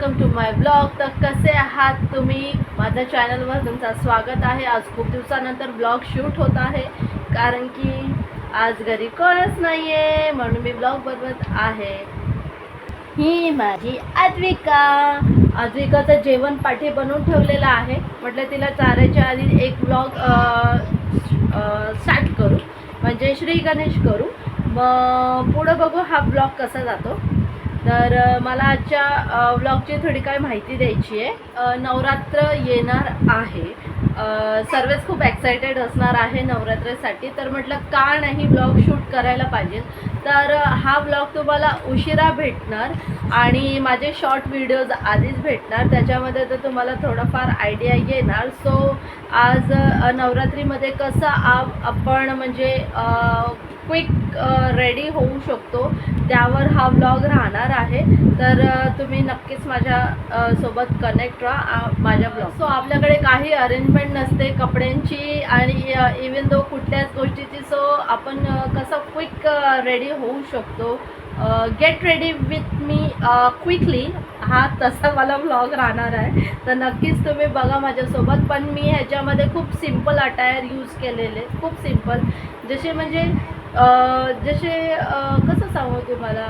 Welcome to my blog तर कसे आहात तुम्ही? माझ्या चॅनलवर तुमचं स्वागत आहे. आज खूप दिवसानंतर ब्लॉग शूट होत आहे. कारण की आज घरी कोणच नाही आहे म्हणून मी ब्लॉग बनवत आहे. ही माझी आद्विका आद्विकाचं जेवण पाठी बनवून ठेवलेलं आहे. म्हटलं तिला चारायच्या आधी एक ब्लॉग स्टार्ट करू. म्हणजे श्री गणेश करू. मग पुढं बघू हा ब्लॉग कसा जातो. तर मला आजच्या व्लॉगची ब्लॉगची थोडी काय माहिती द्यायची आहे. नवरात्र येणार आहे. सर्वच खूप एक्सायटेड असणार आहे नवरात्रीसाठी. तर म्हटलं का नाही ब्लॉग शूट करायला पाहिजे? तर हा ब्लॉग तुम्हाला उशिरा भेटणार. आणि माझे शॉर्ट व्हिडिओज आधीच भेटणार त्याच्यामध्ये तर तुम्हाला थोडंफार आयडिया येणार. सो आज नवरात्रीमध्ये कसं आप आपण म्हणजे क्विक रेडी होऊ शकतो त्यावर हा व्लॉग राहणार आहे. तर तुम्ही नक्कीच माझ्या सोबत कनेक्ट राहा माझ्या ब्लॉग सो आपल्याकडे काही अरेंजमेंट नसते कपड्यांची आणि इवन दो कुठल्याच गोष्टीची. सो आपण कसं क्विक रेडी होऊ शकतो. Get ready with me quickly हा तसा मला ब्लॉग राहणार आहे. तर नक्कीच तुम्ही बघा माझ्यासोबत. पण मी ह्याच्यामध्ये खूप सिंपल अटायर यूज केलेले. खूप सिंपल जसे म्हणजे जसे कसं सांगू तुम्हाला?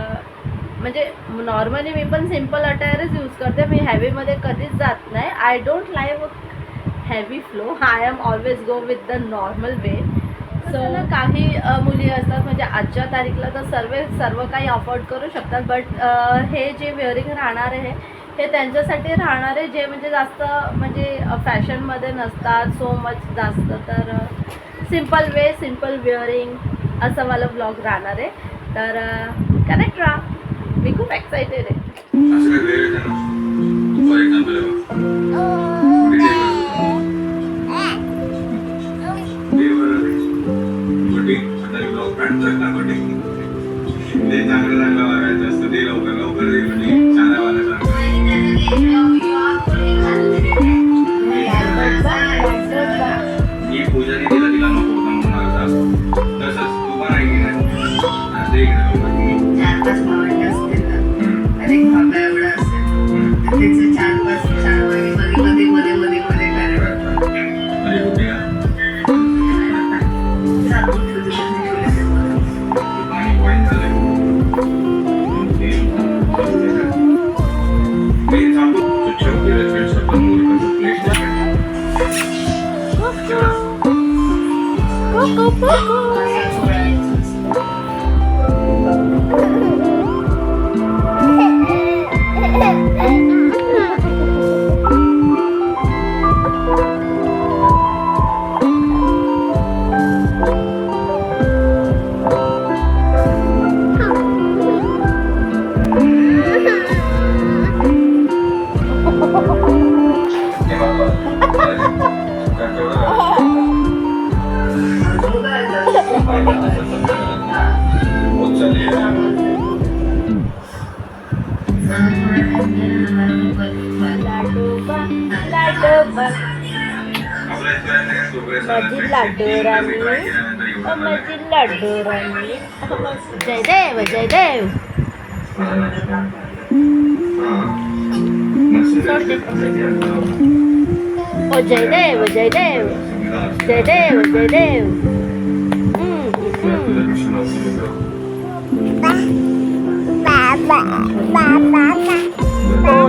म्हणजे नॉर्मली मी पण सिंपल अटायरच यूज करते. मी हॅवीमध्ये कधीच जात नाही. I don't like heavy flow I am always go with the normal way so काही अ, मुली असतात म्हणजे आजच्या तारीखला तर सर्व सर्व काही अफोर्ड करू शकतात. बट हे जे वेअरिंग राहणार आहे हे त्यांच्यासाठी राहणार आहे जे म्हणजे जास्त म्हणजे फॅशनमध्ये नसतात सो मच जास्त. तर सिंपल वे सिंपल वेअरिंग असं मला ब्लॉग राहणार आहे. तर कनेक्ट राहा. मी खूप एक्सायटेड आहे. असं ते चांगलं चांगलं वागायचं असतं ते लवकर माझी लाडू राणी माझी लाडू राणी जय देव जय देव ओ जय देव जय देव जय देव जय देव हम्म,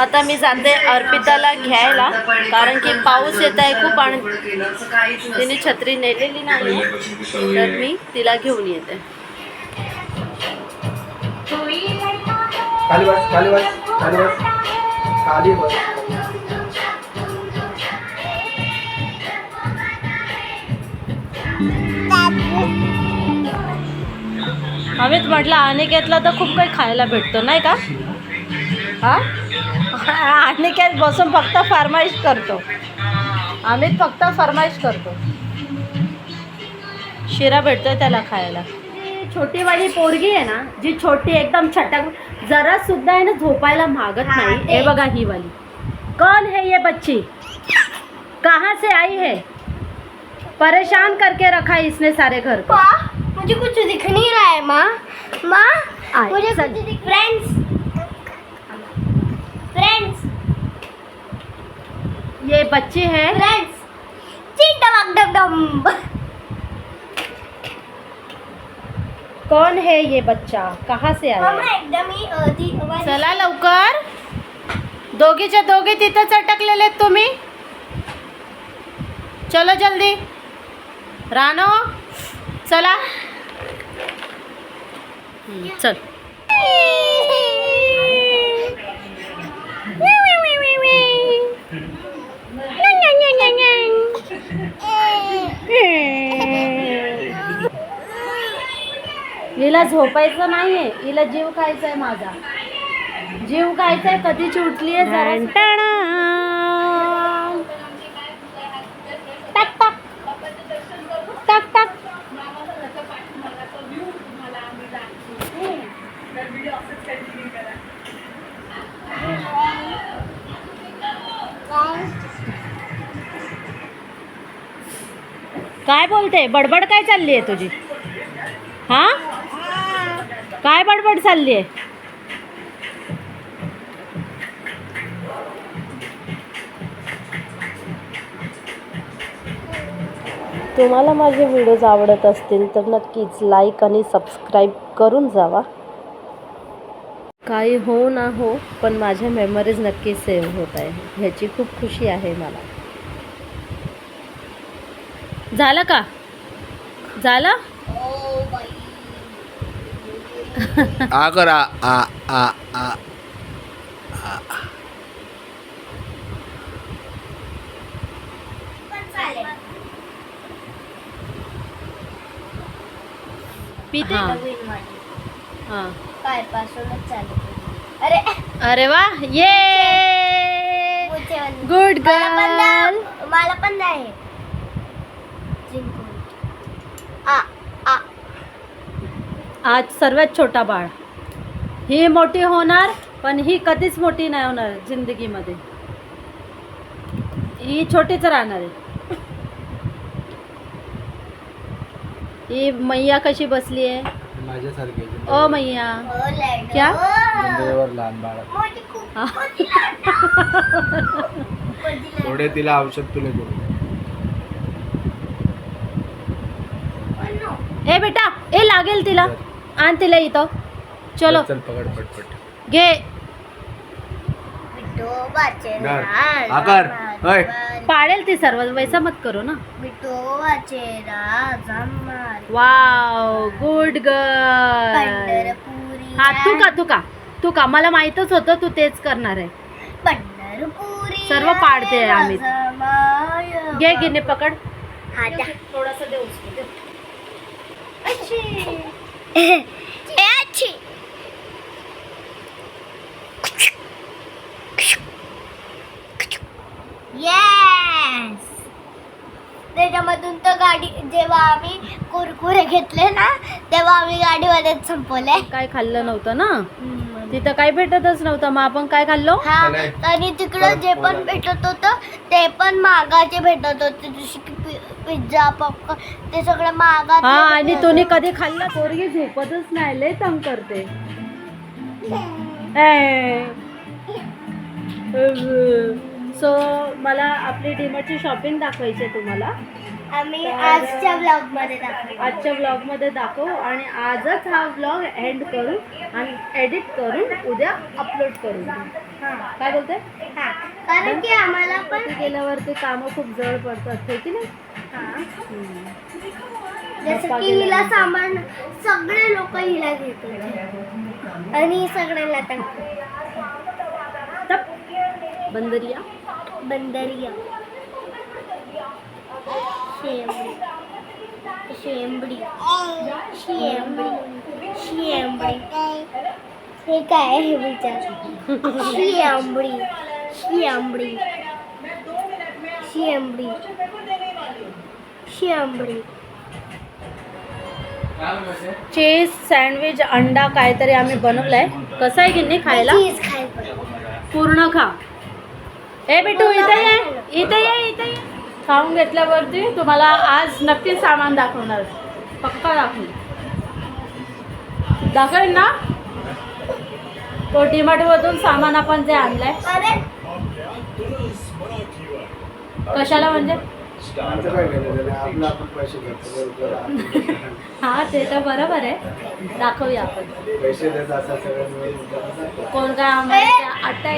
आता मी जाते अर्पिताला घ्यायला कारण की पाऊस येत आहे खूप आणि तिने छत्री नेलेली नाही तर मी तिला घेऊन येते. अमित म्हटलं आणि घेतला तर खूप काही खायला भेटतो नाही का? हा? अनिकेत बसून फक्त फरमाईश करतो. अमित फक्त फरमाईश करतो. शिरा भेटतोय त्याला खायला. छोटी वाली पोरगी आहे ना जी छोटी एकदम छटक जरा सुद्धा आहे ना झोपायला मागत नाही. हे बघा ही वाली. कौन है ये बच्ची? कहाँ से आई है? परेशान करके रखा है इसने सारे घर को. मुझे कुछ दिख नहीं रहा है माँ. माँ मुझे चल। कुछ दिख फ्रेंड्स फ्रेंड्स ये बच्चे हैं। फ्रेंड्स कौन है ये बच्चा? कहाँ से आया? एकदम ही अ, ती आवाज- चला लवकर। दोघीच्या दोघी तिथंच अटकलेले आहेत तुम्ही। चलो जल्दी। रानो चला। हम्म, चल। हिला झोपायचं नाहीये. हिला जीव खायचा आहे माझा. जीव खायचा आहे कधीची उठली आहे काय बोलते? बडबड काय चालली आहे तुझी? हा? काय बडबड चालली आहे? तुम्हाला माझे व्हिडिओज आवडत असतील तर नक्कीच लाईक आणि सबस्क्राईब करून जावा. काही हो ना हो पण माझ्या मेमरीज नक्की सेव्ह होत आहे ह्याची खूप खुशी आहे मला. झालं का? झालं? ओ बाई आ कर आ आ आ आ. पण चालेल पिते? हा. हां. चालू अरे. अरे वा ये. Good girl. मला पण नाही आ आ आज सर्वात छोटा बाळ ही मोठी होणार पण ही कधीच मोठी नाही होणार जिंदगीमध्ये ही छोटीच राहणार आहे ही मैया कशी बसली आहे माझ्यासारखे ओ मैया. क्या? लहान बाळ मोठी खूप. मोठी. थोडे तिला औषध तुला पण नो. ए बेटा ए लागेल तिला. आण तिला इथं. चलो. चल पकड पटपट. घे. विठोबाचे घर. नाव आकार. होय. मारी. पाडेल ती सर्व वैसा मत करो ना. विठोबाचे राज मारी. Wow good girl. पंढरपुरी हा तू का तू का? तू का? मला माहीतच होतं तू तेच करणार आहे. पंढरपुरी सर्व पाडते आम्ही. घे गिने पकड. थोडासा दे ए, अच्छी येस त्याच्यामधून तर गाडी जेव्हा आम्ही कुरकुरे घेतले ना तेव्हा आम्ही गाडीमध्येच संपवले. काय खाल्लं नव्हतं ना? तिथं काय भेटतच नव्हतं. मग आपण काय खाल्लो? हा. आणि तिकडं जे पण भेटत होतं ते पण मागाचे भेटत होते. जसे की पि- पिझ्झा पॉपकॉर्न ते सगळं मागाचे हा आणि भेटत तुम्ही. कधी खाल्ला? पोरगी झोपतच नाही. लय तंग करते. सो मला आपली डीमार्टची शॉपिंग दाखवायची आहे तुम्हाला. आम्ही आजच्या ब्लॉगमध्ये दाखवू. आजच्या ब्लॉगमध्ये दाखवू आणि आजच हा ब्लॉग एंड करू आणि एडिट करून उद्या अपलोड करू. काय बोलते? हा. कारण की आम्हाला पण तिथे गेल्यावर ते कामं खूप जवळ पडतात हे की नाही. जसं की हिला. सामान सगळे लोक हिला घेत आणि सगळ्यांना टाकतो बंदरिया. बंदरिया. शेंबडी शेंबडी शेंबडी शेंबडी हे काय आहे हे विचार शेंबडी शेंबडी शेंबडी शेंबडी चीज सँडविच अंडा काहीतरी आम्ही बनवलाय. कसं आहे की नाही खायला. पूर्ण खा. ए बिटू इथे ये. इथे ये इथे ये. खाऊन घेतल्यावरती तुम्हाला आज नक्कीच सामान दाखवणार. पक्का दाखवू दाखवेल ना? तो मधून सामान आपण जे आणलंय. अरे. कशाला म्हणजे? हा ते तर बरोबर आहे. दाखवूया आपण. कोण काय आम्हाला आट्टा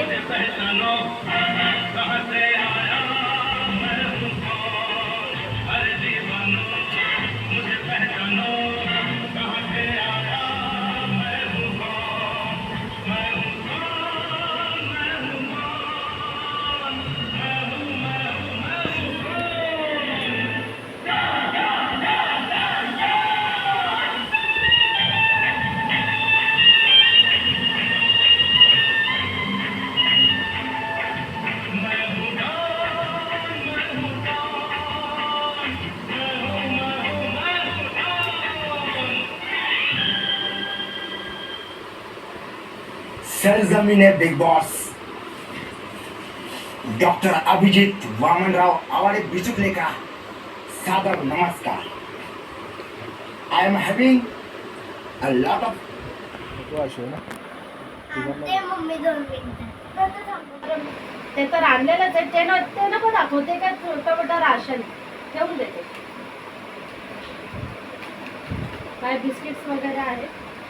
सरजमीन Bigg Boss doctor Abhijit Wamanrao Awade Bichukale का सादर नमस्कार। I am having a lot of तो तर ते ते दाखवते मोठं राशन. ठेवून देते. काय, बिस्किट्स वगैरे आहे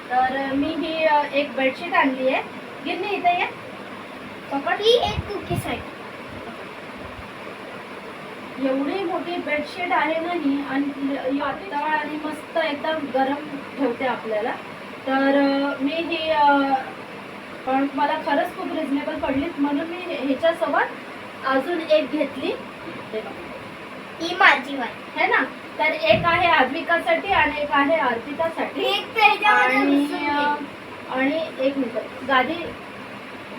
तर मी ही एक बेडशीट आणली आहे. गिरणी इथे ये। पकड। ही एक कुकीज आहे एवढी मोठी बेडशीट आहे ना ही आणि पातळ आणि मस्त एकदम गरम ठेवते आपल्याला. तर मी ही पण मला खरंच खूप रिझनेबल पडली म्हणून मी ह्याच्यासोबत अजून एक घेतली. हे. ही माझी वाट है ना? तर एक आहे आद्विकासाठी आणि एक आहे अर्पितासाठी. आणि. आणि एक मिनिट गादी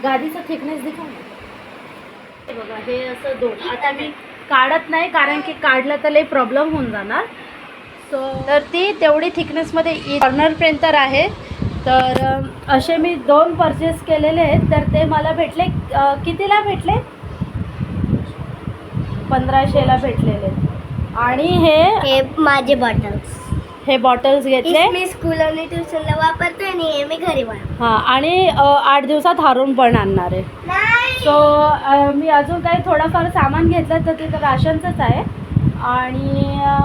गादीचा थिकनेस दिखा ना. बघा हे असं दोन. आता मी काढत नाही कारण की काढलं तर लई प्रॉब्लेम होऊन जाणार. सो तर ती तेवढी थिकनेसमध्ये कॉर्नर प्रिंटर आहे. तर असे मी दोन परचेस केलेले आहेत. तर ते मला भेटले कितीला भेटले? पंधराशेला भेटलेले. आणि हे हे माझे बॉटल्स हे बॉटल्स घेतले. मी स्कूल आणि ट्युशनला वापरते आणि हे मी घरी वापरते हां आणि अ, आठ दिवसात हारून पण आणणार आहे. नाही. सो मी अजून काही थोडंफार सामान घेतलं तर तिथं राशनचंच आहे. आणि अ,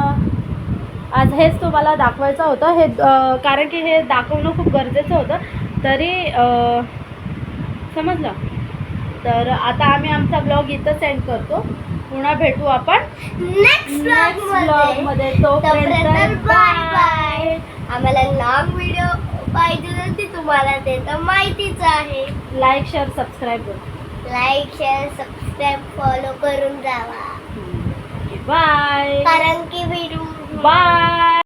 आज हेच तुम्हाला दाखवायचं होतं. हे अ, कारण की हे दाखवणं खूप गरजेचं होतं. तरी अ, समजलं? तर आता आम्ही आमचा ब्लॉग इथं सेंड करतो. पुन्हा भेटू आपण नेक्स्ट ब्लॉग तोपर्यंत तोपर्यंत बाय बाय आम्हाला लॉंग व्हिडिओ पाहिजे तर ते तुम्हाला ते तर माहितीच आहे. लाईक शेअर सबस्क्राईब करू. लाईक शेअर सबस्क्राईब फॉलो करून जावा बाय कारण की व्हिडिओ बाय